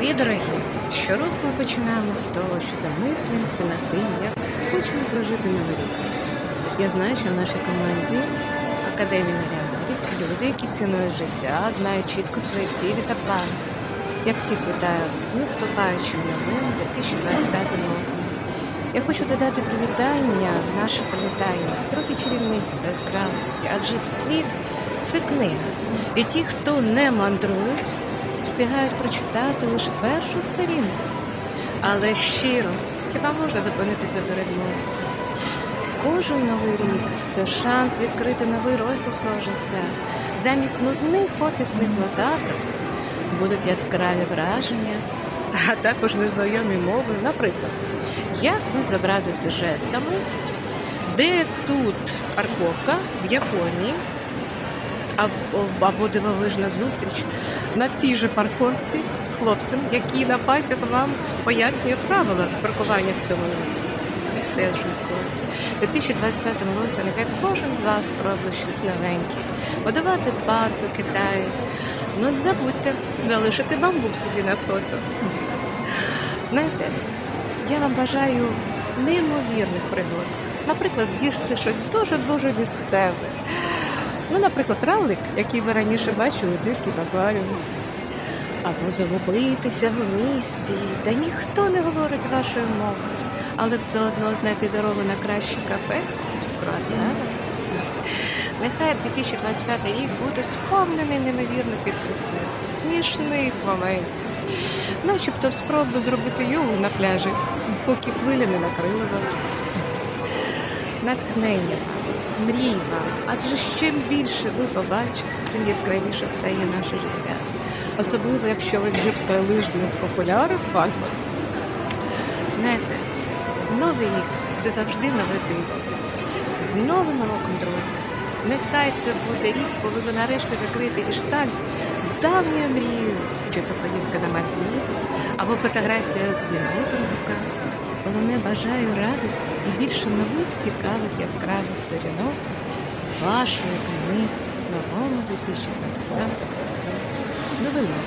Мої дорогі, щороку ми починаємо з того, що замислюємося над тим, як хочемо прожити новий рік. Я знаю, що в нашій команді Академії Нарядові люди, які цінують життя, знають чітко свої цілі та плани. Я всіх вітаю з наступаючим новим 2025 роком. Я хочу додати привітання, наше привітання, трохи чарівництва, яскравості, адже світ це книга. І ті, хто не мандрують, встигають прочитати лише першу сторінку. Але щиро, хіба можна зупинитись на передмові? Кожен новий рік це шанс відкрити новий розділ свого життя. Замість нудних офісних нотаток будуть яскраві враження, а також незнайомі мови. Наприклад, як ви зобразите жестами, де тут парковка в Японії, або, дивовижна зустріч на тій же парковці з хлопцем, який на пальцях вам пояснює правила паркування в цьому місті. Це шуткую. У 2025 році нехай кожен з вас спробує щось новеньке. Подавати парту Китаю. Ну, не забудьте залишити бамбук собі на фото. Знаєте, я вам бажаю неймовірних пригод. Наприклад, з'їсти щось дуже-дуже місцеве. Ну, наприклад, равлик, який ви раніше бачили тільки в акваріумі. Або загубитися в місті, та ніхто не говорить вашою мовою, але все одно знайти дорогу на краще кафе з. Нехай 2025 рік буде сповнений неймовірних відкриттів, смішних моментів. Начебто спроби зробити йогу на пляжі, поки хвилі не накрили вас. Натхнення, мрій вам, адже чим більше ви побачите, тим яскравіше стає наше життя. Особливо, якщо ви гірськолижних популярів пальмах. Знаєте, новий рік це завжди нове диво. З новим роком, друзі. Нехай це буде рік, коли ви нарешті закриєте гештальт з давньою мрією, чи це поїздка на Мальдіви, або фотографія з єнотом в руках. Головне бажаю радості і більше нових цікавих яскравих сторінок вашої книги новому 2025 році. Новинок.